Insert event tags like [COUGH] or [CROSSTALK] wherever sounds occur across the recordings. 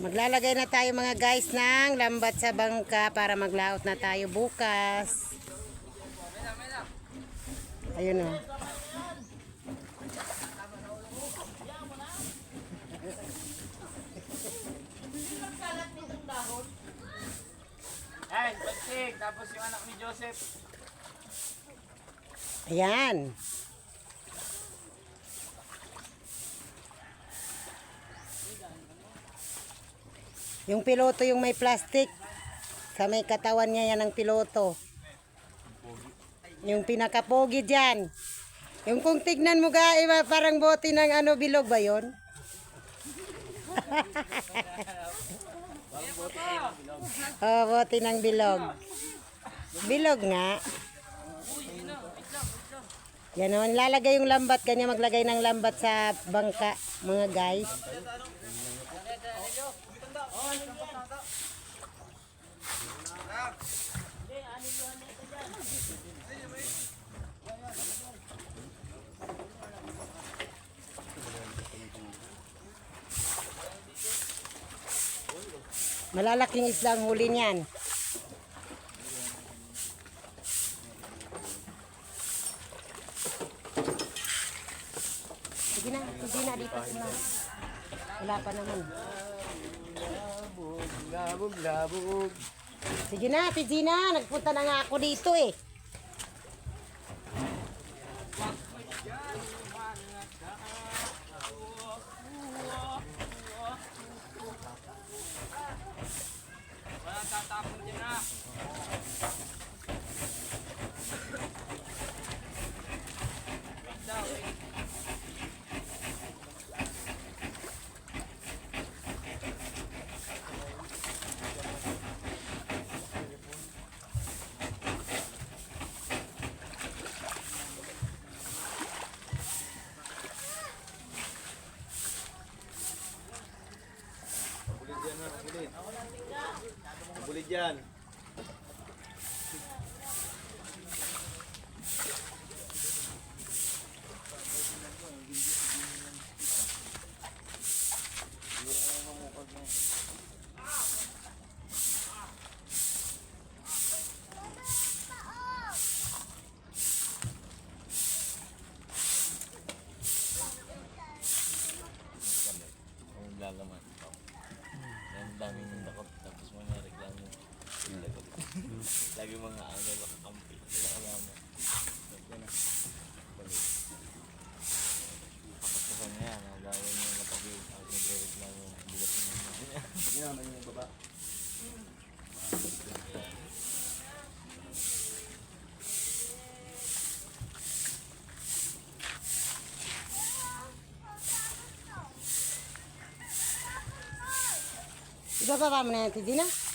Maglalagay na tayo mga guys ng lambat sa bangka para maglaot na tayo bukas. Ayun oh. o. Ay, bagsik. Tapos yung anak ni Joseph. Ayan. Yung piloto yung may plastic. Sa may katawan niya yan ang piloto. Yung pinakapogi dyan. Yung kung tignan mo ga, iba, parang bote ng ano, bilog ba yon? [LAUGHS] oh, bote ng bilog. Bilog nga. Yan naman, lalagay yung lambat. Kanya maglagay ng lambat sa bangka, mga guys. Malalaking isda ang huli niyan. Sige na, sige na dito. Wala pa naman. Labog, labog. Sige na, sige na. Nagpunta na nga ako dito eh. Walang tatapon dyan na. Yan ha, bulit. Bulit yan. Ang lalaman. Ang daming nandakot. Tapos mga reklamo. Lagi mga ano nakakampi. Wala alaman. Ito na. Balik. Tapos sa kanya yan. Ang gawin niya napagay. Ako nagre-reklamo. Bilat na naman. Yan naman yung baba. Ibababa mo na yan, Tidina.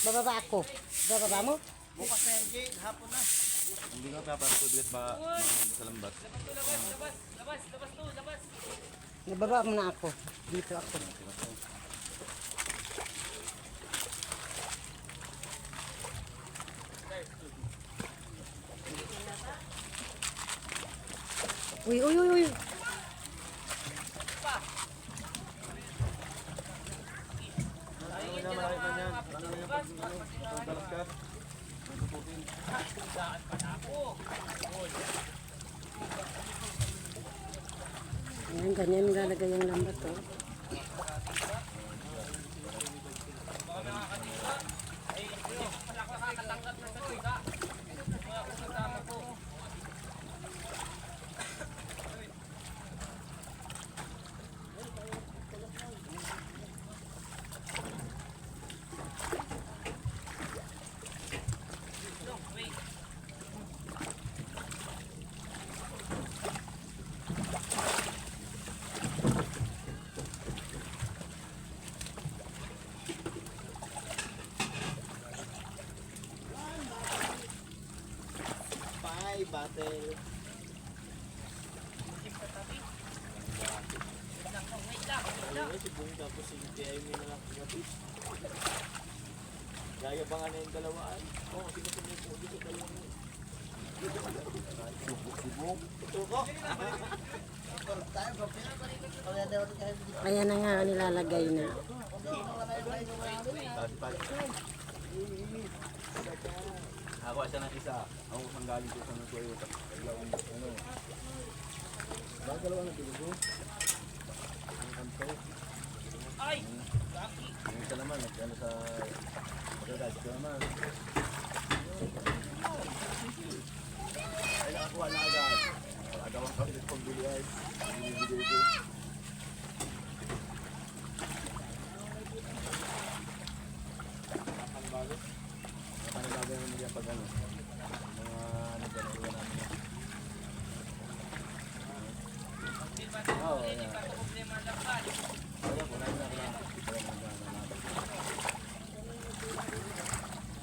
Bababa ako. Bababa mo? Bukas na yan, Jake. Hapon na. Hindi paparang bigat baka mga sa lambat. Labas, labas, labas to, labas. Ibaba mo na ako. Dito ako. Uy, uy, uy, uy. Ano na malaki pa yan? Ano na yung pag pagbalas ka? Ayan, ganyan lalagay yung lambat, oh. Bye, battle. Ayun, si Bung tapos si TI mo na lang kapit. Gaya pa nga na yung dalawa ay. Oo, oh, sinasabi po dito sa dalawa mo. Ayan na nga, nilalagay na. Ako isa ng isa. Ako isang galing ko sa ng Toyota. Dalawang ano. Bakit dalawa na pilugo? Ang kanto. Ay! Yung isa naman, nag-ano sa... Magagad ko naman. Ay, nakakuha na agad. Agawang kami sa pagbili ay. Bili-bili ko. Ang bago. Ang bago mga pag ano. Mga ano dyan, iwan namin. Oo, yan. Lang ba? Wala po, lagi na ako na.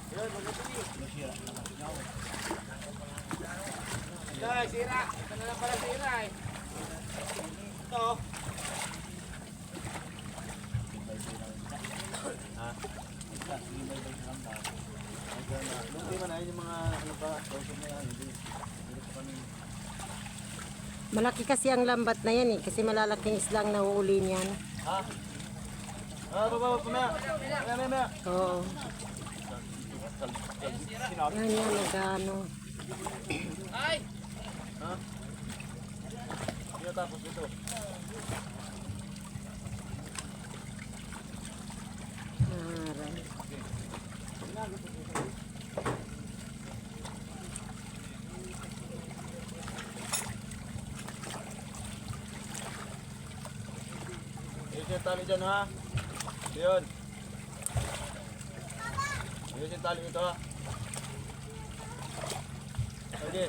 Wala mo na natin. Ay, sira! Ito na lang pala sira eh. Ito. Hanggang na. Nung di man ay yung mga ano pa, kausap na yan, hindi. Hindi pa kami. Malaki kasi ang lambat na yan eh, kasi malalaking isla ang nauuli niyan. Ha? Ah, baba, baba, maya. Maya, maya, maya. Oo. Yan yan, nagano. Ay! Ha? Hindi tapos ito. Aral. Ayos yung tali dyan, ha? Yun. Ayos yung tali ito, ha? Sige.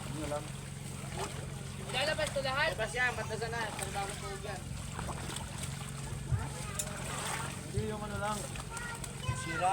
Ano lang? Lalabas to lahat? Labas yan, batasan na. Panibagong tuhog yan. Hindi yung ano lang. Sira?